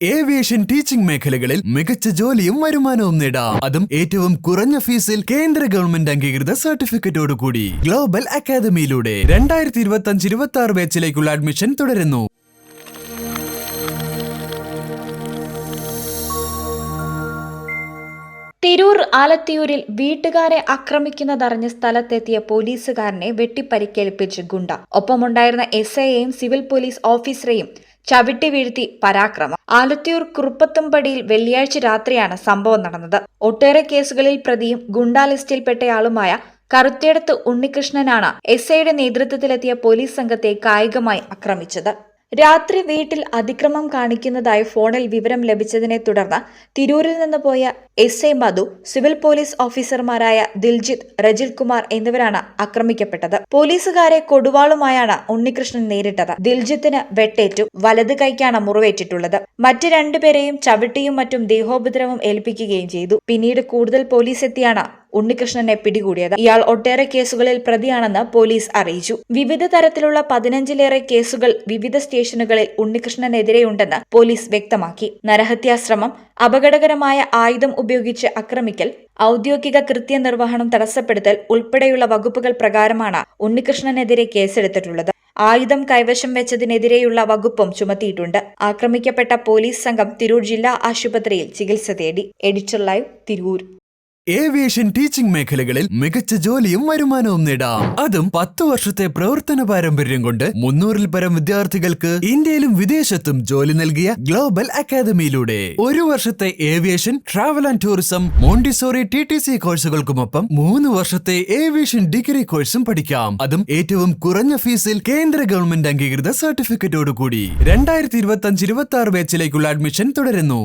Aviation teaching മേഖലകളിൽ മികച്ച ജോലിയും വരുമാനവും നേടാം. അതും ഏറ്റവും കുറഞ്ഞ ഫീസിൽ കേന്ദ്ര ഗവൺമെന്റ് അംഗീകൃത സർട്ടിഫിക്കറ്റോടുകൂടി ഗ്ലോബൽ അക്കാദമിയിലൂടെ രണ്ടായിരത്തി ഇരുപത്തി അഞ്ച് ഇരുപത്തി ആറ് ബാച്ചിലേക്കുള്ള അഡ്മിഷൻ തുടരുന്നു. തിരൂർ ആലത്തിയൂരിൽ വീട്ടുകാരെ ആക്രമിക്കുന്നതറിഞ്ഞ് സ്ഥലത്തെത്തിയ പോലീസുകാരനെ വെട്ടിപ്പരിക്കേൽപ്പിച്ച് ഗുണ്ട. ഒപ്പമുണ്ടായിരുന്ന എസ് ഐയെയും സിവിൽ പോലീസ് ഓഫീസറെയും ചവിട്ടി വീഴ്ത്തി പരാക്രമം. ആലത്തിയൂർ കുറുപ്പത്തുംപടിയിൽ വെള്ളിയാഴ്ച രാത്രിയാണ് സംഭവം നടന്നത്. ഒട്ടേറെ കേസുകളിൽ പ്രതിയും ഗുണ്ടാ ലിസ്റ്റിൽപ്പെട്ടയാളുമായ കറുത്തേടത്ത് ഉണ്ണികൃഷ്ണനാണ് എസ് ഐയുടെ നേതൃത്വത്തിലെത്തിയ പോലീസ് സംഘത്തെ കായികമായി ആക്രമിച്ചത്. രാത്രി വീട്ടിൽ അതിക്രമം കാണിക്കുന്നതായി ഫോണിൽ വിവരം ലഭിച്ചതിനെ തുടർന്ന് തിരൂരിൽ നിന്ന് പോയ S I Madhu civil police ഓഫീസർമാരായ ദിൽജിത്ത് രജിൽ കുമാർ എന്നിവരാണ് ആക്രമിക്കപ്പെട്ടത്. പോലീസുകാരെ കൊടുവാളുമായാണ് ഉണ്ണികൃഷ്ണൻ നേരിട്ടത്. ദിൽജിത്തിന് വെട്ടേറ്റു വലത് കൈക്കാണ് മുറിവേറ്റിട്ടുള്ളത്. മറ്റു രണ്ടുപേരെയും ചവിട്ടിയും മറ്റും ദേഹോപദ്രവം ഏൽപ്പിക്കുകയും ചെയ്തു. പിന്നീട് കൂടുതൽ പോലീസ് എത്തിയാണ് ഉണ്ണികൃഷ്ണനെ പിടികൂടിയത്. ഇയാൾ ഒട്ടേറെ കേസുകളിൽ പ്രതിയാണെന്ന് പോലീസ് അറിയിച്ചു. വിവിധ തരത്തിലുള്ള പതിനഞ്ചിലേറെ കേസുകൾ വിവിധ സ്റ്റേഷനുകളിൽ ഉണ്ണികൃഷ്ണനെതിരെയുണ്ടെന്ന് പോലീസ് വ്യക്തമാക്കി. നരഹത്യാശ്രമം അപകടകരമായ ആയുധം ഉപയോഗിച്ച് ആക്രമിക്കൽ ഔദ്യോഗിക കൃത്യനിർവഹണം തടസ്സപ്പെടുത്തൽ ഉൾപ്പെടെയുള്ള വകുപ്പുകൾ പ്രകാരമാണ് ഉണ്ണികൃഷ്ണനെതിരെ കേസെടുത്തിട്ടുള്ളത്. ആയുധം കൈവശം വെച്ചതിനെതിരെയുള്ള വകുപ്പും ചുമത്തിയിട്ടുണ്ട്. ആക്രമിക്കപ്പെട്ട പോലീസ് സംഘം തിരൂർ ജില്ലാ ആശുപത്രിയിൽ ചികിത്സ തേടി. Editor live Tirur. Aviation teaching മേഖലകളിൽ മികച്ച ജോലിയും വരുമാനവും നേടാം. അതും പത്തു വർഷത്തെ പ്രവർത്തന പാരമ്പര്യം കൊണ്ട് മുന്നൂറിൽ പരം വിദ്യാർത്ഥികൾക്ക് ഇന്ത്യയിലും വിദേശത്തും ജോലി നൽകിയ ഗ്ലോബൽ അക്കാദമിയിലൂടെ. ഒരു വർഷത്തെ aviation travel and tourism Montessori T T C കോഴ്സുകൾക്കുമൊപ്പം മൂന്ന് വർഷത്തെ ഏവിയേഷൻ ഡിഗ്രി കോഴ്സും പഠിക്കാം. അതും ഏറ്റവും കുറഞ്ഞ ഫീസിൽ കേന്ദ്ര ഗവൺമെന്റ് അംഗീകൃത സർട്ടിഫിക്കറ്റോടുകൂടി. രണ്ടായിരത്തി ഇരുപത്തി അഞ്ച് ഇരുപത്തി ആറ് ബാച്ചിലേക്കുള്ള അഡ്മിഷൻ തുടരുന്നു.